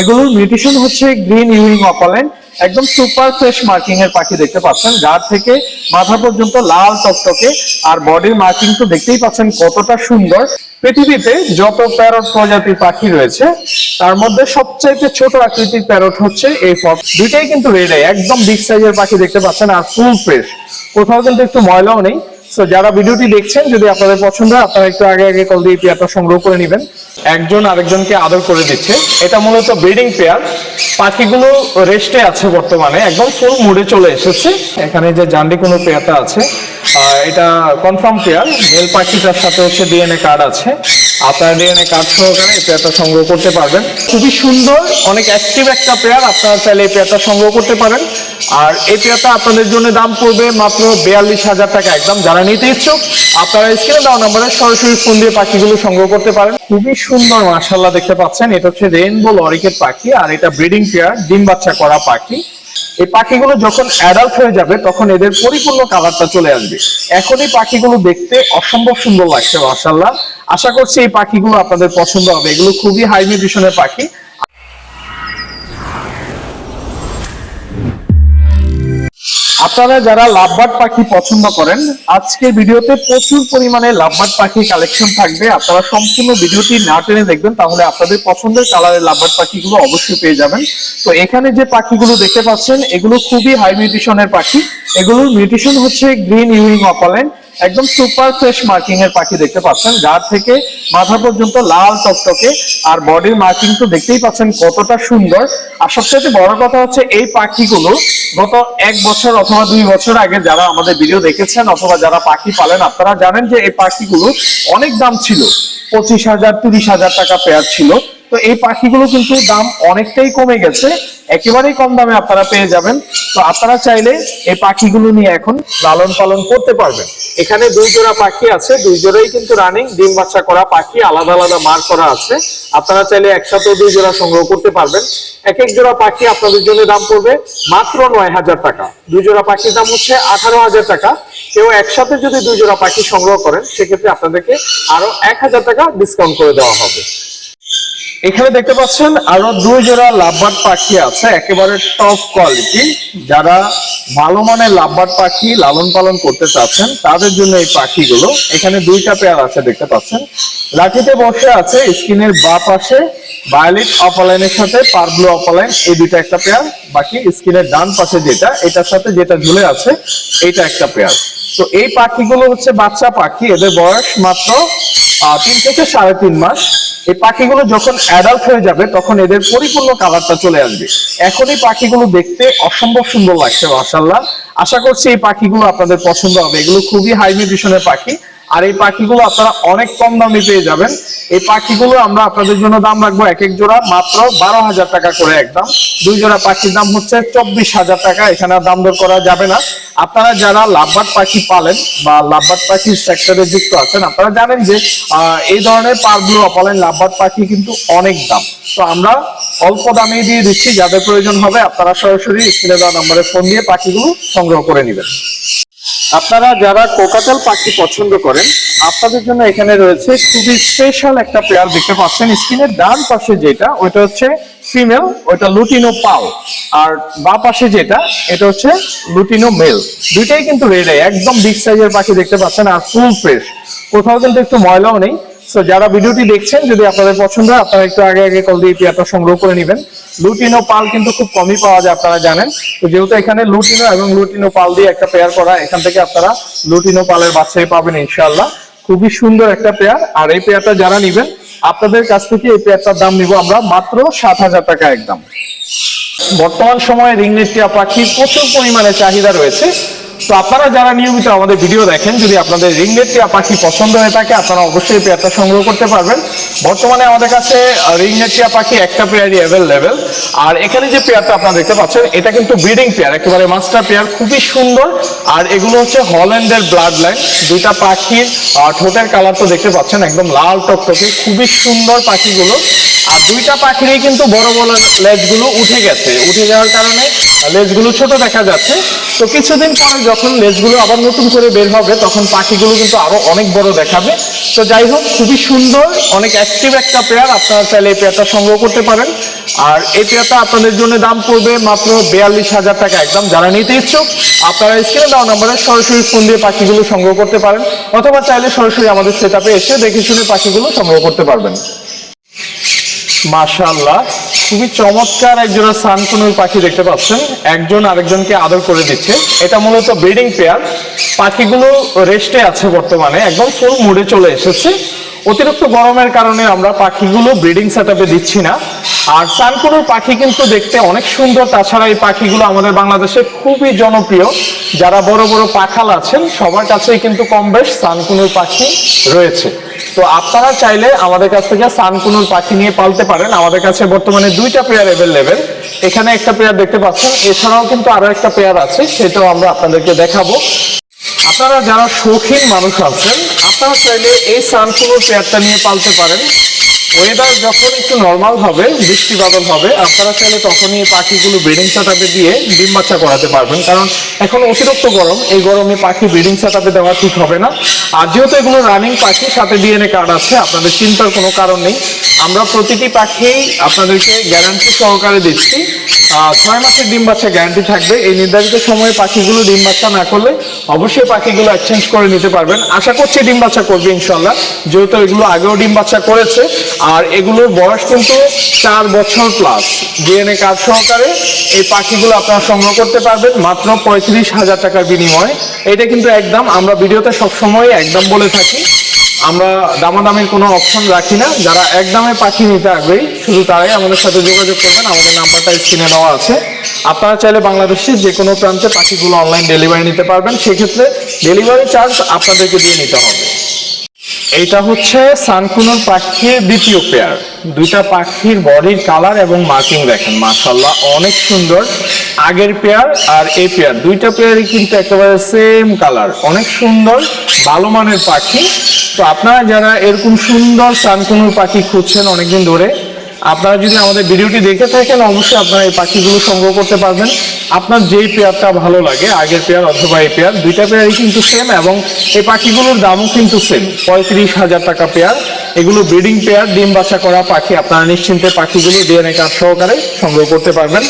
এগুলোর মিউটেশন হচ্ছে green Ewing অপালেন একদম সুপার ফ্রেশ মার্কিং এর পাখি দেখতে পাচ্ছেন গার থেকে মাথা পর্যন্ত লাল টকটকে, আর বডির মার্কিং তো দেখতেই পাচ্ছেন কতটা সুন্দর। পৃথিবীতে যত প্যারট প্রজাতির পাখি রয়েছে, তার মধ্যে সবচাইতে ছোট আকৃতির প্যারট হচ্ছে এই ফক্স দুইটাই কিন্তু রেড একদম বিগ সাইজের পাখি দেখতে পাচ্ছেন, আর ফুল ফ্রেশ কোথাও কিন্তু একটু ময়লাও নেই। তো যারা ভিডিওটি দেখছেন, যদি আপনাদের পছন্দ হয়, আপনারা একটু আগে আগে কল দিয়ে পেয়ারটা সংগ্রহ করে নেবেন। একজন আরেকজনকে আদর করে দিচ্ছে। এটা মূলত ব্রিডিং পেয়ার পাখিগুলো রেস্টে আছে বর্তমানে। একদম ফুল মুডে চলে এসেছে। এখানে যে জান্ডি কোনো পেয়ারটা আছে এটা কনফার্ম পেয়ার মেল পাখিটার সাথে হচ্ছে ডিএনএ কার্ড আছে। আপনারা ডিএনএ কার্ড সহকারে এই পেয়ারটা সংগ্রহ করতে পারবেন। খুবই সুন্দর, অনেক অ্যাক্টিভ একটা পেয়ার, আপনারা চাইলে এই পেয়ারটা সংগ্রহ করতে পারেন। আর এই পেয়ারটা আপনাদের জন্য দাম পড়বে মাত্র বিয়াল্লিশ হাজার টাকা একদম। যারা নিতে ইচ্ছুক, আপনারা স্ক্রিনে দেওয়া নম্বরে সরাসরি ফোন দিয়ে পাখিগুলো সংগ্রহ করতে পারেন। খুবই সুন্দর মাশাল্লাহ দেখতে পাচ্ছেন। এটা হচ্ছে রেইনবো লরিকেট পাখি, আর এটা ব্রিডিং পেয়ার ডিম বাচ্চা করা পাখি। এই পাখিগুলো যখন অ্যাডাল্ট হয়ে যাবে, তখন এদের পরিপূর্ণ কালারটা চলে আসবে। এখন এই পাখিগুলো দেখতে অসম্ভব সুন্দর লাগছে মাসাল্লাহ আশা করছি এই পাখিগুলো আপনাদের পছন্দ হবে। এগুলো খুবই হাই নিউট্রিশনের পাখি। আপনারা যারা লাভবার্ড পাখি পছন্দ করেন আজকের ভিডিওতে প্রচুর পরিমাণে লাভবার্ড পাখি কালেকশন থাকবে। আপনারা সম্পূর্ণ ভিডিওটি না টেনে দেখবেন, তাহলে আপনাদের পছন্দের কালারের লাভবার্ড পাখিগুলো অবশ্যই পেয়ে যাবেন। তো এখানে যে পাখিগুলো দেখতে পাচ্ছেন, এগুলো খুবই হাই মিউটিশনের পাখি। এগুলোর মিউটিশন হচ্ছে গ্রিন ইউরিং অপালেন একদম সুপার ফ্রেশ মার্কিং এর পাখি দেখতে পাচ্ছেন। যার থেকে মাথা পর্যন্ত লাল টকটকে। আর বডির মার্কিং তো দেখতেই পাচ্ছেন কতটা সুন্দর। আর সবচেয়ে বড় কথা হচ্ছে এই পাখিগুলো গত এক বছর অথবা দুই বছর আগে যারা আমাদের ভিডিও দেখেছেন অথবা যারা পাখি পালেন, আপনারা জানেন যে এই পাখিগুলো অনেক দাম ছিল। পঁচিশ হাজার, তিরিশ হাজার টাকা পেয়ার ছিল। তো এই পাখিগুলো কিন্তু দাম অনেকটাই কমে গেছে। একেবারেই কম দামে আপনারা পেয়ে যাবেন। তো আপনারা চাইলে এই পাখিগুলো নিয়ে এখন লালন পালন করতে পারবেন। এখানে দুই জোড়া পাখি আছে, দুই জোড়াই কিন্তু রানিং, ডিম বাচ্চা করা পাখি, আলাদা আলাদা মার করা আছে। আপনারা চাইলে একসাথে দুই জোড়া সংগ্রহ করতে পারবেন। এক এক জোড়া পাখি আপনাদের জন্য দাম পড়বে মাত্র নয় হাজার টাকা। দুই জোড়া পাখির দাম হচ্ছে আঠারো হাজার টাকা। কেউ একসাথে যদি দুই জোড়া পাখি সংগ্রহ করেন, সেক্ষেত্রে আপনাদেরকে আরও এক হাজার টাকা ডিসকাউন্ট করে দেওয়া হবে। এখানে দেখতে পাচ্ছেন আরও দুই জোড়া লাভবার্ড পাখি আছে, একেবারে টপ কোয়ালিটি যারা ভালো মানের লাভবার্ড পাখি লালন পালন করতে চাচ্ছেন, তাদের জন্য এই পাখিগুলো, এখানে দুইটা পেয়ার আছে দেখতে পাচ্ছেন। লাঠিতে বসে আছে স্ক্রিনের বা পাশে ভায়োলেট অপালাইনের সাথে পারব্লু অপালাইন এই দুইটা একটা পেয়ার বাকি স্কিনের ডান পাশে যেটা, এটার সাথে যেটা ঝুলে আছে এটা একটা পেয়ার তো এই পাখিগুলো হচ্ছে বাচ্চা পাখি, এদের বয়স মাত্র তিন থেকে সাড়ে তিন মাস। এই পাখিগুলো যখন অ্যাডাল্ট হয়ে যাবে, তখন এদের পরিপূর্ণ কালারটা চলে আসবে। এখন এই পাখিগুলো দেখতে অসম্ভব সুন্দর লাগছে মাসাল্লাহ আশা করছি এই পাখিগুলো আপনাদের পছন্দ হবে। এগুলো খুবই হাই পাখি। আর এই পাখিগুলো আপনারা অনেক কম দামে পেয়ে যাবেন। এই পাখিগুলো আমরা আপনাদের জন্য দাম রাখব এক এক জোড়া, মাত্র বারো হাজার টাকা করে একদম। দুই জোড়া পাখির দাম হচ্ছে চব্বিশ হাজার টাকা, এখানে দাম দর করা যাবে না। আপনারা যারা লাভবার্ড পাখি পালেন বা লাভবার্ড পাখির সেক্টরে যুক্ত আছেন, আপনারা জানেন যে এই ধরনের পারগুলো পালেন লাভবার্ড পাখি কিন্তু অনেক দাম। তো আমরা অল্প দামে দিয়ে দিচ্ছি, যাদের প্রয়োজন হবে আপনারা সরাসরি স্ক্রিনে দেওয়া নম্বরে ফোন দিয়ে পাখিগুলো সংগ্রহ করে নেবেন। আপনারা যারা কোকাতেল পাখি পছন্দ করেন, আপনাদের জন্য এখানে রয়েছে খুবই স্পেশাল একটা পেয়ার দেখতে পাচ্ছেন স্কিনের ডান পাশে যেটা, ওইটা হচ্ছে ফিমেল ওইটা লুটিনো পাও। আর বা পাশে যেটা, এটা হচ্ছে লুটিনো মেল দুইটাই কিন্তু রেডে একদম বিগ সাইজের পাখি দেখতে পাচ্ছেন আর ফুল ফ্রেশ কোথাও কিন্তু একটু ময়লাও নেই। তো যারা ভিডিওটি দেখছেন, যদি আপনাদের পছন্দ হয়, আপনারা একটু আগে আগে কল দিয়ে পেয়ারটা সংগ্রহ করে নেবেন। লুটিনো পাল কিন্তু খুব কমই পাওয়া যায়, আপনারা জানেন। তো যেহেতু এখানে লুটিনো এবং লুটিনো পাল দিয়ে একটা পেয়ার করা, এখান থেকে আপনারা লুটিনো পালের বাচ্চাই পাবেন, ইনশাআল্লাহ। খুবই সুন্দর একটা পেয়ার আর এই পেয়ারটা যারা নিবেন, আপনাদের কাছ থেকে এই পেয়ারটার দাম নিব আমরা মাত্র সাত হাজার টাকা একদম। বর্তমান সময়ে রিংনেট টিয়া পাখির প্রচুর পরিমাণে চাহিদা রয়েছে। তো আপনারা যারা নিয়মিত আমাদের ভিডিও দেখেন, যদি আপনাদের রিংনেট টিয়া পাখি পছন্দ হয়ে থাকে, আপনারা অবশ্যই পেয়ারটা সংগ্রহ করতে পারবেন। বর্তমানে আমাদের কাছে রিংনেট টিয়া পাখি একটা পেয়ারই অ্যাভেলেবেল আর এখানে যে পেয়ারটা আপনারা দেখতে পাচ্ছেন, এটা কিন্তু ব্রিডিং পেয়ার, একেবারে মাস্টার পেয়ার, খুবই সুন্দর। আর এগুলো হচ্ছে হল্যান্ডের ব্লাড লাইন দুইটা পাখির ঠোঁটের কালার তো দেখতে পাচ্ছেন, একদম লাল টকটকে, খুবই সুন্দর পাখিগুলো। আর দুইটা পাখিরই কিন্তু বড় বড় লেজগুলো উঠে গেছে। উঠে যাওয়ার কারণে লেজগুলো ছোট দেখা যাচ্ছে। তো কিছুদিন পর যখন লেজগুলো আবার নতুন করে বের হবে, তখন পাখিগুলো কিন্তু আরও অনেক বড় দেখাবে। তো যাই হোক, খুবই সুন্দর, অনেক অ্যাক্টিভ একটা পেয়ার আপনারা চাইলে এই পেয়ারটা সংগ্রহ করতে পারেন। আর এই পেয়ারটা আপনাদের জন্য দাম পড়বে মাত্র বিয়াল্লিশ হাজার টাকা একদম। যারা নিতে ইচ্ছুক, আপনারা স্ক্রিনে দেওয়া নাম্বারে সরাসরি ফোন দিয়ে পাখিগুলো সংগ্রহ করতে পারেন, অথবা চাইলে সরাসরি আমাদের সেট এসে দেখে শুনে পাখিগুলো সংগ্রহ করতে পারবেন। মাশাআল্লাহ। খুবই চমৎকার একজোড়া সানকুনুর পাখি দেখতে পাচ্ছেন। একজন আরেকজনকে আদর করে দিচ্ছে। এটা মূলত ব্রিডিং পেয়ার। পাখিগুলো রেস্টে আছে বর্তমানে। একদম ফুল মুডে চলে এসেছে। অতিরিক্ত গরমের কারণে আমরা পাখিগুলো ব্রিডিং সেটআপে দিচ্ছি না। আর সানকুনুর পাখি কিন্তু দেখতে অনেক সুন্দর। তাছাড়া এই পাখিগুলো আমাদের বাংলাদেশে খুবই জনপ্রিয়। যারা বড় বড় পাখাল আছেন, সবার কাছেই কিন্তু কম বেশ সানকুনুর পাখি রয়েছে। তো আপনারা চাইলে আমাদের কাছ থেকে সানকুনুর পাখি নিয়ে পালতে পারেন। আমাদের কাছে বর্তমানে দুইটা পেয়ার অ্যাভেলেবেল এখানে একটা পেয়ার দেখতে পাচ্ছেন। এছাড়াও কিন্তু আরও একটা পেয়ার আছে, সেটাও আমরা আপনাদেরকে দেখাবো। আপনারা যারা শৌখিন মানুষ আছেন, আপনারা চাইলে এই সানকুনুর পেয়ারটা নিয়ে পালতে পারেন। ওয়েদার যখন একটু নর্মাল হবে, বৃষ্টি বাদল হবে, আপনারা চাইলে তখনই পাখিগুলো ব্রিডিং সেটআপে দিয়ে ডিম বাচ্চা করাতে পারবেন। কারণ এখন অতিরিক্ত গরম, এই গরমে পাখি ব্রিডিং সেটআপে দেওয়া ঠিক হবে না। আর যেহেতু এগুলো রানিং পাখি, সাথে ডিএনএ কার্ড আছে, আপনাদের চিন্তার কোনো কারণ নেই। আমরা প্রতিটি পাখিই আপনাদেরকে গ্যারান্টি সহকারে দিচ্ছি। ছয় মাসের ডিম বাচ্চা গ্যারান্টি থাকবে। এই নির্ধারিত সময়ে পাখিগুলো ডিম বাচ্চা না করলে অবশ্যই পাখিগুলো এক্সচেঞ্জ করে নিতে পারবেন। আশা করছি ডিম বাচ্চা করবে ইনশাল্লাহ যেহেতু এগুলো আগেও ডিম বাচ্চা করেছে আর এগুলোর বয়স কিন্তু চার বছর প্লাস ডিএনএ কার্ড সহকারে এই পাখিগুলো আপনারা সংগ্রহ করতে পারবেন মাত্র পঁয়ত্রিশ হাজার টাকার বিনিময়ে। এটা কিন্তু একদম, আমরা ভিডিওতে সবসময় একদম বলে থাকি। আমরা দামাদামির কোনো অপশন রাখি না। যারা একদমে পাখি নিতে আগ্রহী, শুধু তারাই আমাদের সাথে যোগাযোগ করবেন। আমাদের নাম্বারটা স্ক্রিনে দেওয়া আছে। আপনারা চাইলে বাংলাদেশের যে কোনো প্রান্তে পাখিগুলো অনলাইন ডেলিভারি নিতে পারবেন। সেক্ষেত্রে ডেলিভারি চার্জ আপনাদেরকে দিয়ে নিতে হবে। এইটা হচ্ছে সানকুনোর পাখির দ্বিতীয় পেয়ার দুইটা পাখির বডির কালার এবং মার্কিং দেখেন মাশাল্লাহ অনেক সুন্দর। আগের পেয়ার আর এই পেয়ার দুইটা পেয়ারই কিন্তু একেবারে সেম কালার অনেক সুন্দর, ভালো মানের পাখি। তো আপনারা যারা এরকম সুন্দর সানকুনোর পাখি খুঁজছেন অনেকদিন ধরে আপনারা যদি আমাদের ভিডিওটি দেখে থাকেন, অবশ্যই আপনারা এই পাখিগুলো সংগ্রহ করতে পারবেন। আপনার যেই পেয়ারটা ভালো লাগে, আগের পেয়ার অথবা এই পেয়ার, দুইটা পেয়ারই কিন্তু সেম এবং এই পাখিগুলোর দামও কিন্তু সেম পঁয়ত্রিশ হাজার টাকা পেয়ার। এগুলো ব্রিডিং পেয়ার, ডিম বাচ্চা করা পাখি, আপনারা নিশ্চিন্তে পাখিগুলো ডিএনএ কার্ড সহকারে সংগ্রহ করতে পারবেন।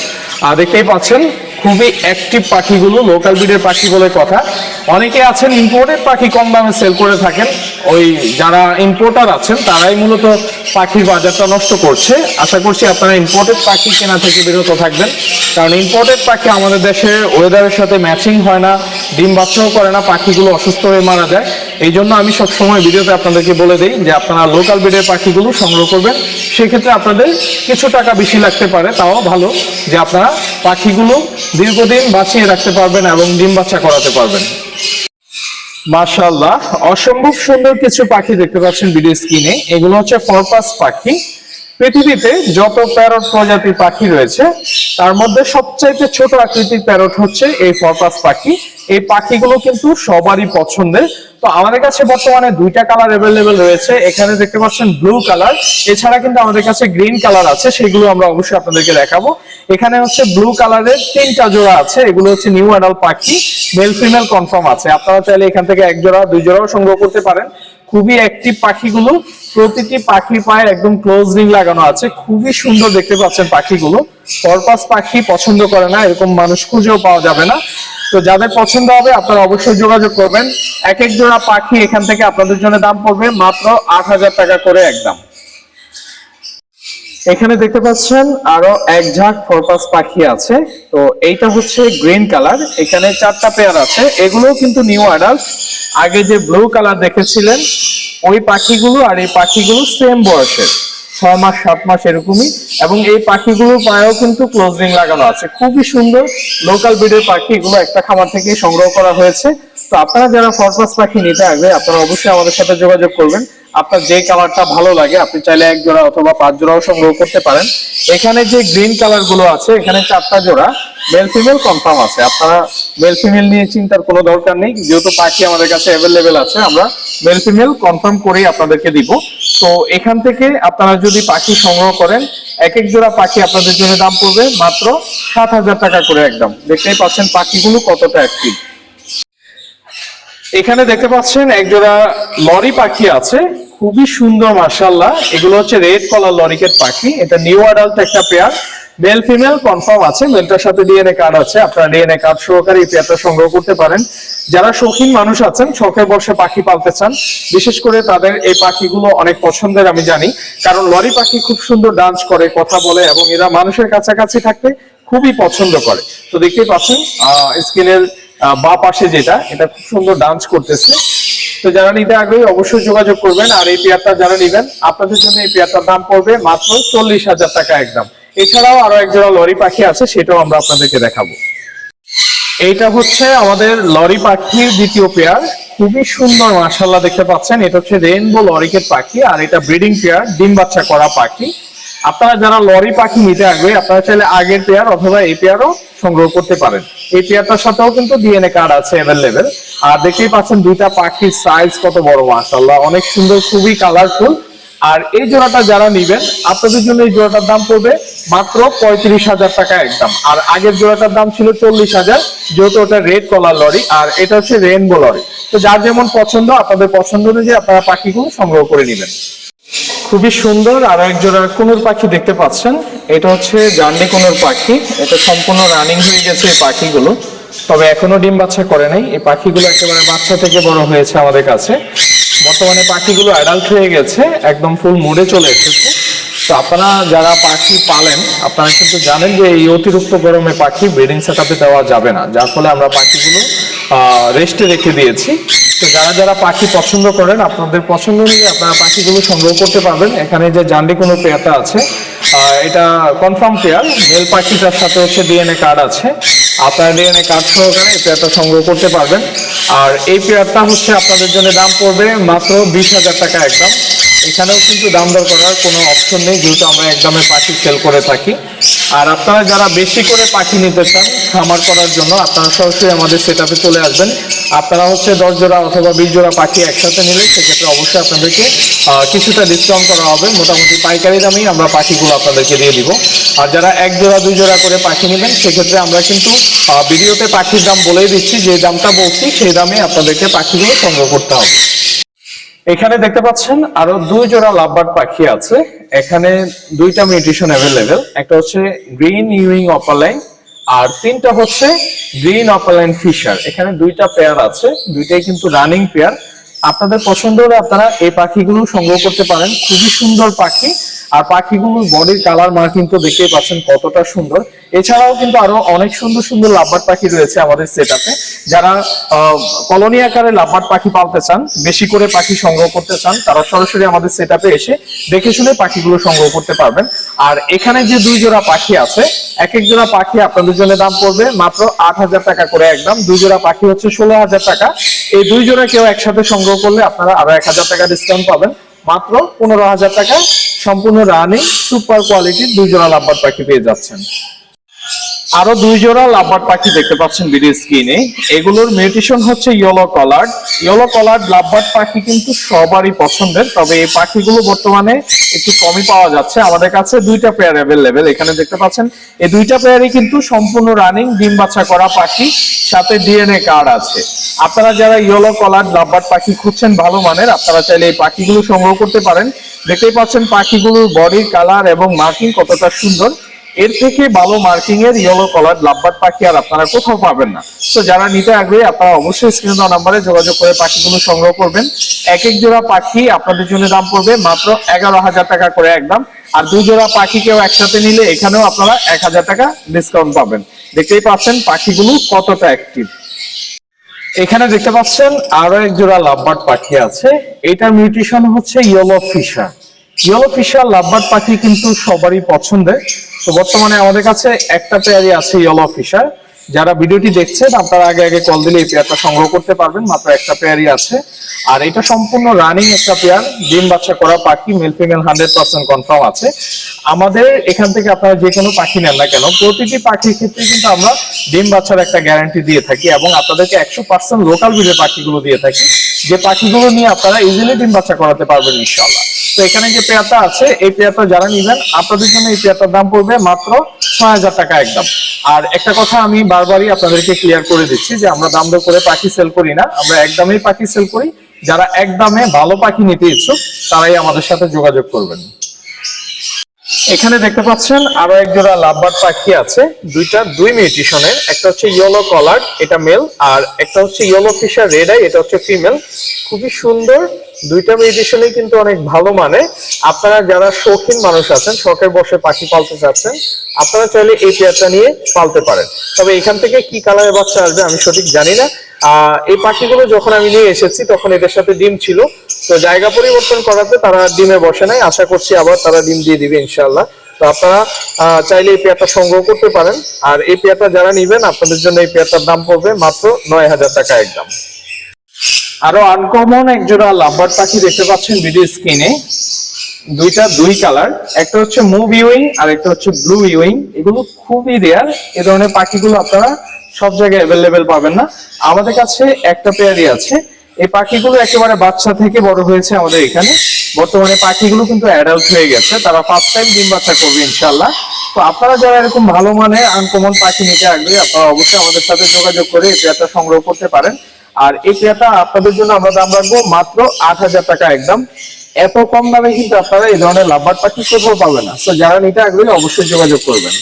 আর দেখতেই পাচ্ছেন খুবই অ্যাক্টিভ পাখিগুলো লোকাল ব্রিডের পাখি বলে কথা। অনেকে আছেন ইম্পোর্টেড পাখি কম দামে সেল করে থাকেন। ওই যারা ইম্পোর্টার আছেন, তারাই মূলত পাখির বাজারটা নষ্ট করছে। আশা করছি আপনারা ইম্পোর্টেড পাখি কেনা থেকে বিরত থাকবেন। কারণ ইম্পোর্টেড পাখি আমাদের দেশে ওয়েদারের সাথে ম্যাচিং হয় না, ডিম বাচ্চাও করে না, পাখিগুলো অসুস্থ হয়ে মারা যায়। এই জন্য আমি সবসময় ভিডিওতে আপনাদেরকে বলে দিই যে আপনারা লোকাল ব্রিডের পাখিগুলো সংগ্রহ করবেন। সেক্ষেত্রে আপনাদের কিছু টাকা বেশি লাগতে পারে, তাও ভালো যে আপনারা পাখিগুলো দীর্ঘদিন বাঁচিয়ে রাখতে পারবেন এবং ডিম বাচ্চা করাতে পারবেন। মার্শাল্লাহ অসম্ভব সুন্দর কিছু পাখি দেখতে পাচ্ছেন ভিডিও স্ক্রিনে এগুলো হচ্ছে ফরপাস পাখি। পৃথিবীতে যত প্যারট প্রজাতির পাখি রয়েছে, তার মধ্যে সবচাইতে ছোট আকৃতির প্যারট হচ্ছে এই ফরপাস পাখি। এই পাখিগুলো কিন্তু সবারই পছন্দের। তো আমাদের কাছে বর্তমানে দুইটা কালার অ্যাভেলেবেল রয়েছে। এখানে দেখতে পাচ্ছেন ব্লু কালার, এছাড়া কিন্তু আমাদের কাছে গ্রিন কালার আছে, সেগুলো আমরা অবশ্যই আপনাদেরকে দেখাবো। এখানে হচ্ছে ব্লু কালারের তিনটা জোড়া আছে, এগুলো হচ্ছে নিউ অ্যাডাল পাখি মেল ফিমেল কনফার্ম আছে। আপনারা চাইলে এখান থেকে এক জোড়া, দুই জোড়াও সংগ্রহ করতে পারেন। খুবই অ্যাক্টিভ পাখিগুলো, প্রতিটি পাখির পায়ে একদম ক্লোজ রিং লাগানো আছে। খুবই সুন্দর দেখতে পাচ্ছেন পাখিগুলো। পরপাস পাখি পছন্দ করে না, এরকম মানুষ খুঁজেও পাওয়া যাবে না। তো যাদের পছন্দ হবে, আপনারা অবশ্যই যোগাযোগ করবেন। এক এক জোড়া পাখি এখান থেকে আপনাদের জন্য দাম পড়বে মাত্র আট হাজার টাকা করে একদম। এখানে দেখতে পাচ্ছেন আরও এক ঝাঁক ফরপাস পাখি আছে। তো এইটা হচ্ছে গ্রিন কালার। এখানে চারটা পেয়ার আছে। এগুলোও কিন্তু নিউ অ্যাডাল্ট আগে যে ব্লু কালার দেখেছিলেন, ওই পাখিগুলো আর এই পাখিগুলো সেম বয়সের ছয় মাস, সাত মাস এরকমই। এবং এই পাখিগুলো পায়েও কিন্তু ক্লোজিং লাগানো আছে। খুবই সুন্দর। লোকাল ব্রিডের পাখি এগুলো একটা খামার থেকে সংগ্রহ করা হয়েছে। তো আপনারা যারা ফরপাস পাখি নিতে আসবে আপনারা অবশ্যই আমাদের সাথে যোগাযোগ করবেন। আপনার যে কালারটা ভালো লাগে, আপনি চাইলে এক জোড়া অথবা পাঁচ জোড়াও সংগ্রহ করতে পারেন। এখানে যে গ্রিন কালারগুলো আছে, এখানে চারটা জোড়া মেল ফিমেল কনফার্ম আছে। আপনারা মেল ফিমেল নিয়ে চিন্তার কোনো দরকার নেই, যেহেতু পাখি আমাদের কাছে অ্যাভেলেবেল আছে, আমরা মেল ফিমেল কনফার্ম করেই আপনাদেরকে দিব। তো এখান থেকে আপনারা যদি পাখি সংগ্রহ করেন, এক এক জোড়া পাখি আপনাদের জন্য দাম পড়বে মাত্র সাত হাজার টাকা করে একদম। দেখতেই পাচ্ছেন পাখিগুলো কতটা অ্যাক্টিভ এখানে দেখতে পাচ্ছেন একজোড়া লরি পাখি আছে, খুবই সুন্দর মার্শাল্লাহ এগুলো হচ্ছে রেড কলার লরিকেট পাখি। এটা নিউ অ্যাডাল্ট একটা পেয়ার, মেল ফিমেল, কনফার্ম আছে। মেলটার সাথে ডিএনএ কার্ড আছে, আপনারা ডিএনএ কার্ড সহকারে এই পেয়ারটা সংগ্রহ করতে পারেন। যারা শৌখিন মানুষ আছেন শখের বসে পাখি পালতে চান, বিশেষ করে তাদের এই পাখিগুলো অনেক পছন্দের, আমি জানি। কারণ লরি পাখি খুব সুন্দর ডান্স করে, কথা বলে, এবং এরা মানুষের কাছাকাছি থাকতে খুবই পছন্দ করে। তো দেখতেই পাচ্ছেন স্ক্রিনের বা পাশে যেটা, এটা খুব সুন্দর ডান্স করতেছে। তো যারা নিতে আগ্রহী অবশ্যই যোগাযোগ করবেন আর এই পেয়ারটা যারা নিবেন, আপনাদের জন্য এই পেয়ারটার দাম পড়বে মাত্র চল্লিশ হাজার টাকা একদম। এছাড়াও আরও এক জোড়া লরি পাখি আছে, সেটাও আমরা আপনাদেরকে দেখাবো। এইটা হচ্ছে আমাদের লরি পাখির দ্বিতীয় পেয়ার খুবই সুন্দর মাশাল্লাহ দেখতে পাচ্ছেন। এটা হচ্ছে রেইনবো লরিকেট পাখি আর এটা ব্রিডিং পেয়ার ডিম বাচ্চা করা পাখি। আপনারা যারা লরি পাখি নিতে আগ্রহী আপনারা চাইলে আগের পেয়ার অথবা এই পেয়ারও সংগ্রহ করতে পারেন। এই পেয়ারটার সাথেও কিন্তু ডিএনএ কার্ড আছে অ্যাভেলেবেল আর দেখতেই পাচ্ছেন দুইটা পাখির সাইজ কত বড় মাশাল্লাহ অনেক সুন্দর, খুবই কালারফুল আর এই জোড়াটা যারা নিবেন, আপনাদের জন্য এই জোড়াটার দাম পড়বে মাত্র পঁয়ত্রিশ হাজার টাকা একদম। আর আগের জোড়াটার দাম ছিল চল্লিশ হাজার, যেহেতু ওটা রেড কলার লরি, আর এটা হচ্ছে রেনবো লরি। তো যার যেমন পছন্দ, আপনাদের পছন্দ অনুযায়ী আপনারা পাখিগুলো সংগ্রহ করে নেবেন। খুবই সুন্দর। আরও এক জোড়া কুনুর পাখি দেখতে পাচ্ছেন। এটা হচ্ছে জান্ডি কুনুর পাখি। এটা সম্পূর্ণ রানিং হয়ে গেছে এই পাখিগুলো। তবে এখনও ডিম বাচ্চা করে নাই। এই পাখিগুলো একেবারে বাচ্চা থেকে বড় হয়েছে আমাদের কাছে। বর্তমানে পাখিগুলো অ্যাডাল্ট হয়ে গেছে, একদম ফুল মুড়ে চলে এসেছে। তো আপনারা যারা পাখি পালেন, আপনারা কিন্তু জানেন যে এই অতিরিক্ত গরমে পাখি ব্রিডিং সেটআপে দেওয়া যাবে না। যার ফলে আমরা পাখিগুলো রেস্টে রেখে দিয়েছি। তো যারা যারা পাখি পছন্দ করেন, আপনাদের পছন্দ অনুযায়ী আপনারা পাখিগুলো সংগ্রহ করতে পারবেন। এখানে যে জান্ডি কোনো পেয়ারটা আছে এটা কনফার্ম পেয়ার। মেল পাখিটার সাথে হচ্ছে ডিএনএ কার্ড আছে। আপনারা ডিএনএ কার্ড সহকারে এই পেয়ারটা সংগ্রহ করতে পারবেন। আর এই পেয়ারটা হচ্ছে আপনাদের জন্য দাম পড়বে মাত্র বিশ হাজার টাকা একদম। এখানেও কিন্তু দাম দর করার কোনো অপশন নেই, যেহেতু আমরা একদমে পাখি সেল করে থাকি। আর আপনারা যারা বেশি করে পাখি নিতে চান, খামার করার জন্য আপনারা সরাসরি আমাদের সেটাপে চলে আসবেন। আপনারা হচ্ছে দশ জোড়া অথবা বিশ জোড়া পাখি একসাথে নিলে সেক্ষেত্রে অবশ্যই আপনাদেরকে কিছুটা ডিসকাউন্ট করা হবে। মোটামুটি পাইকারি দামেই আমরা পাখিগুলো আপনাদেরকে দিয়ে দিব। আর যারা এক জোড়া, দুই জোড়া করে পাখি নেবেন, সেক্ষেত্রে আমরা কিন্তু ভিডিওতে পাখির দাম বলেই দিচ্ছি, যে দামটা বলছি সেই দামে আপনাদেরকে পাখিগুলো সংগ্রহ করতে হবে। এখানে দেখতে পাচ্ছেন, আরও দুই জোড়া লাভবার্ড পাখি আছে। এখানে দুইটা মিউটেশন অ্যাভেলেবেল একটা হচ্ছে গ্রিন ইউইং অপালাইন আর তিনটা হচ্ছে গ্রিন অপালাইন ফিশার। এখানে দুইটা পেয়ার আছে, দুইটাই কিন্তু রানিং পেয়ার আপনাদের পছন্দ হলে আপনারা এই পাখিগুলো সংগ্রহ করতে পারেন। খুবই সুন্দর পাখি। আর পাখিগুলোর বডির কালার মার্কিং তো দেখতেই পাচ্ছেন কতটা সুন্দর। এছাড়াও কিন্তু আরও অনেক সুন্দর সুন্দর লাভবার্ড পাখি রয়েছে আমাদের সেটাতে যারা কলোনি আকারে লাভবার্ড পাখি পালতে চান, বেশি করে পাখি সংগ্রহ করতে চান, তারা সরাসরি আমাদের সেটাপে এসে দেখে শুনে পাখিগুলো সংগ্রহ করতে পারবেন। আর এখানে যে দুই জোড়া পাখি আছে এক এক জোড়া পাখি আপনাদের জন্য দাম পড়বে মাত্র আট হাজার টাকা করে একদম। দুই জোড়া পাখি হচ্ছে ষোলো হাজার টাকা। এই দুই জোড়া কেউ একসাথে সংগ্রহ করলে আপনারা আরও এক হাজার টাকা ডিসকাউন্ট পাবেন। মাত্র পনেরো হাজার টাকা। সম্পূর্ণ রানিং সুপার কোয়ালিটির দুই জোড়া লাম্বার পাখি পেয়ে যাচ্ছেন। আরও দুই জোড়া লাভবার্ড পাখি দেখতে পাচ্ছেন ভিডিও স্ক্রিনে। এগুলোর মিউটেশন হচ্ছে yellow colour. Yellow colour lovebird পাখি কিন্তু সবারই পছন্দের, তবে এই পাখিগুলো বর্তমানে একটু কমই পাওয়া যাচ্ছে। আমাদের কাছে দুইটা পেয়ার অ্যাভেলেবেল এখানে দেখতে পাচ্ছেন। এই দুইটা পেয়ারই কিন্তু সম্পূর্ণ রানিং ডিম বাচ্চা করা পাখি, সাথে ডিএনএ কার্ড আছে। আপনারা যারা ইয়েলো কালার লাভবার্ড পাখি খুঁজছেন ভালো মানের, আপনারা চাইলে এই পাখিগুলো সংগ্রহ করতে পারেন। দেখতেই পাচ্ছেন পাখিগুলোর বডির কালার এবং মার্কিং কতটা সুন্দর। এর থেকে ভালো মার্কিং এর ইয়েলো কালার লাভবার্ড পাখি আর আপনারা কোথাও পাবেন না। তো যারা নিতে আগ্রহী, আপনারা অবশ্যই স্ক্রিন দেওয়া নাম্বারে যোগাযোগ করে পাখিগুলো সংগ্রহ করবেন। এক এক জোড়া পাখি আপনাদের জন্য দাম পড়বে মাত্র এগারো হাজার টাকা করে একদম। আর দুই জোড়া পাখি কেউ একসাথে নিলে এখানেও আপনারা এক হাজার টাকা ডিসকাউন্ট পাবেন। দেখতেই পাচ্ছেন পাখিগুলো কতটা অ্যাক্টিভ এখানে দেখতে পাচ্ছেন আরও এক জোড়া লাভবার্ড পাখি আছে। এটার মিউটেশন হচ্ছে yellow Fischer yellow Fischer lovebird পাখি কিন্তু সবারই পছন্দের। তো বর্তমানে আমাদের কাছে একটা পেয়ারই আছে ইয়েলো ফিশার যারা ভিডিওটি দেখছেন, আপনারা আগে আগে কল দিলে এই পেয়ারটা সংগ্রহ করতে পারবেন, মাত্র একটা পেয়ারই আছে। আর এটা সম্পূর্ণ রানিং একটা পেয়ার ডিম বাচ্চা করা পাখি male female hundred percent confirm আছে। আমাদের এখান থেকে আপনারা যে কোনো পাখি নেন না কেন, প্রতিটি পাখির ক্ষেত্রে কিন্তু আমরা ডিম বাচ্চার একটা গ্যারান্টি দিয়ে থাকি এবং আপনাদেরকে একশো পার্সেন্ট লোকাল ব্রিডের পাখিগুলো দিয়ে থাকি। যে পাখিগুলো নিয়ে আপনারা ইজিলি ডিম বাচ্চা করাতে পারবেন ইনশাল্লাহ তো এখানে যে পেয়ারটা আছে, এই পেয়ারটা যারা নিবেন, আপনাদের জন্য এই পেয়ারটার দাম পড়বে মাত্র ছয় হাজার টাকা একদম। আর একটা কথা আমি বারবারই আপনাদেরকে ক্লিয়ার করে দিচ্ছি যে আমরা দাম দর করে পাখি সেল করি না। আমরা একদমই পাখি সেল করি। যারা একদমে ভালো পাখি নিতে ইচ্ছুক, তারাই আমাদের সাথে যোগাযোগ করবেন। এখানে দেখতে পাচ্ছেন আরও এক জোড়া পাখি আছে। দুইটা দুই মিউটিশনের, একটা হচ্ছে ইয়েলো কলার এটা মেল আর একটা হচ্ছে ইয়েলো ফিশার রেড আই এটা হচ্ছে ফিমেল খুবই সুন্দর দুইটা মিউটিশনই কিন্তু অনেক ভালো মানে। আপনারা যারা শৌখিন মানুষ আছেন, শখের বসে পাখি পালতে চাচ্ছেন, আপনারা চাইলে এই পেয়ারটা নিয়ে পালতে পারেন। তবে এখান থেকে কি কালারের বাচ্চা আসবে আমি সঠিক জানি না। এই পাখিগুলো যখন আমি নিয়ে এসেছি, তখন এদের সাথে ডিম ছিল। তো জায়গা পরিবর্তন করাতে তারা ডিমে বসে নাই। আশা করছি আবার তারা ডিম দিয়ে দিবে, ইনশাআল্লাহ। তো আপনারা চাইলে এই পেয়ারটা সংগ্রহ করতে পারেন। আর এই পেয়ারটা যারা নিবেন, আপনাদের জন্য এই পেয়ারটার দাম পড়বে মাত্র নয় হাজার টাকা একদম। আরও আনকমন এক জোড়া লাভবার্ড পাখি দেখতে পাচ্ছেন ভিডিও স্ক্রিনে দুইটা দুই কালার একটা হচ্ছে মুভ ইউইং আর একটা হচ্ছে ব্লু ইউইং এগুলো খুবই রেয়ার এ ধরনের পাখিগুলো আপনারা সব জায়গায় অ্যাভেলেবেল পাবেন না। আমাদের কাছে একটা পেয়ারই আছে। এই পাখিগুলো একেবারে বাচ্চা থেকে বড় হয়েছে আমাদের এখানে। বর্তমানে পাখিগুলো কিন্তু অ্যাডাল্ট হয়ে গেছে। তারা ফার্স্ট টাইম ডিম বাচ্চা করবে ইনশাল্লাহ তো আপনারা যারা এরকম ভালো মানের আনকমন পাখি নিতে আগ্রহী, আপনারা অবশ্যই আমাদের সাথে যোগাযোগ করে এই পেয়ারটা সংগ্রহ করতে পারেন। আর এই আপনাদের জন্য আমরা দাম রাখব মাত্র আট হাজার টাকা একদম। এত কম দামে কিন্তু আপনারা এই ধরনের লাভবার পাখি কোথাও পাবেন না। তো যারা নিতে আগ্রহী অবশ্যই যোগাযোগ করবেন।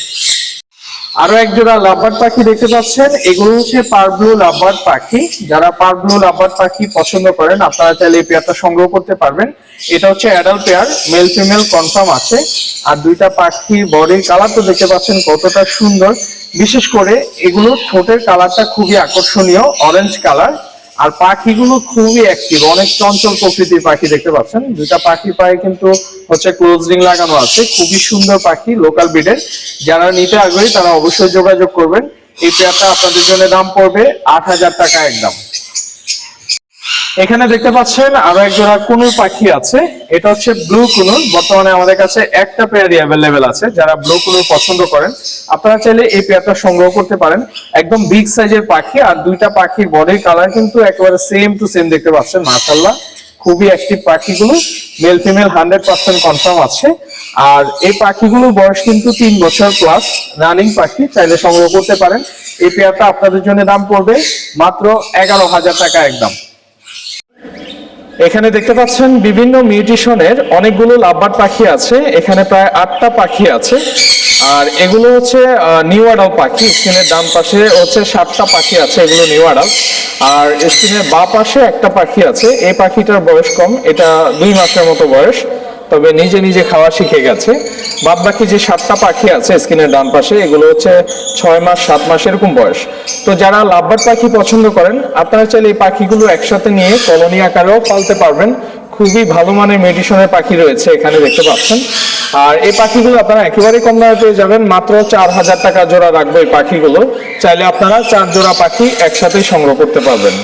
আরও এক জোড়া পাখি দেখতে পাচ্ছেন। এগুলো হচ্ছে পারব্লু লাভবার্ড পাখি। যারা পারব্লু লাভবার্ড পাখি পছন্দ করেন, আপনারা চাইলে এই পেয়ারটা সংগ্রহ করতে পারবেন। এটা হচ্ছে adult pair male female confirm আছে। আর দুইটা পাখি বডির কালার তো দেখতে পাচ্ছেন কতটা সুন্দর। বিশেষ করে এগুলো ঠোঁটের কালারটা খুবই আকর্ষণীয় অরেঞ্জ কালার আর পাখিগুলো খুবই অ্যাক্টিভ অনেক চঞ্চল প্রকৃতির পাখি দেখতে পাচ্ছেন। দুইটা পাখি পায়ে কিন্তু হচ্ছে ক্লোজ রিং লাগানো আছে। খুবই সুন্দর পাখি লোকাল ব্রিডের যারা নিতে আগ্রহী, তারা অবশ্যই যোগাযোগ করবেন। এই পেয়ারটা আপনাদের জন্য দাম পড়বে আট হাজার টাকা একদম। এখানে দেখতে পাচ্ছেন আরও এক জোড়া কুনুর পাখি আছে। এটা হচ্ছে ব্লু কুনুর। বর্তমানে আমাদের কাছে একটা পেয়ারই অ্যাভেলেবেল আছে, যারা ব্লু কুনুর পছন্দ করেন। আপনারা চাইলে এই পেয়ারটা সংগ্রহ করতে পারেন। একদম বিগ সাইজের পাখি, আর দুইটা পাখির বডির কালার কিন্তু একেবারে সেম টু সেম দেখতে পাচ্ছেন মাশাল্লাহ খুবই অ্যাক্টিভ পাখিগুলো। Male female hundred percent confirm আছে। আর এই পাখিগুলোর বয়স কিন্তু তিন বছর প্লাস রানিং পাখি, চাইলে সংগ্রহ করতে পারেন। এই পেয়ারটা আপনাদের জন্য দাম পড়বে মাত্র এগারো হাজার টাকা একদম। এখানে দেখতে পাচ্ছেন বিভিন্ন মিউটিশনের অনেকগুলো লাভবার্ড পাখি আছে। এখানে প্রায় আটটা পাখি আছে। আর এগুলো হচ্ছে নিউ আডাল পাখি। স্ক্রিনের ডান পাশে হচ্ছে সাতটা পাখি আছে, এগুলো নিউ আডাল আর স্ক্রিনের বা পাশে একটা পাখি আছে। এই পাখিটার বয়স কম। এটা দুই মাসের মতো বয়স। তবে নিজে নিজে খাওয়া শিখে গেছে। বাদ বাকি যে সাতটা পাখি আছে স্ক্রিনের ডান পাশে, এগুলো হচ্ছে ছয় মাস, সাত মাস এরকম বয়স। তো যারা লাভবার্ড পাখি পছন্দ করেন, আপনারা চাইলে এই পাখিগুলো একসাথে নিয়ে কলোনি আকারেও পালতে পারবেন। খুবই ভালো মানের মেডিসনের পাখি রয়েছে এখানে দেখতে পাচ্ছেন। আর এই পাখিগুলো আপনারা একেবারেই কম দামে পেয়ে যাবেন। মাত্র চার হাজার টাকা জোড়া রাখব এই পাখিগুলো। চাইলে আপনারা চার জোড়া পাখি একসাথেই সংগ্রহ করতে পারবেন।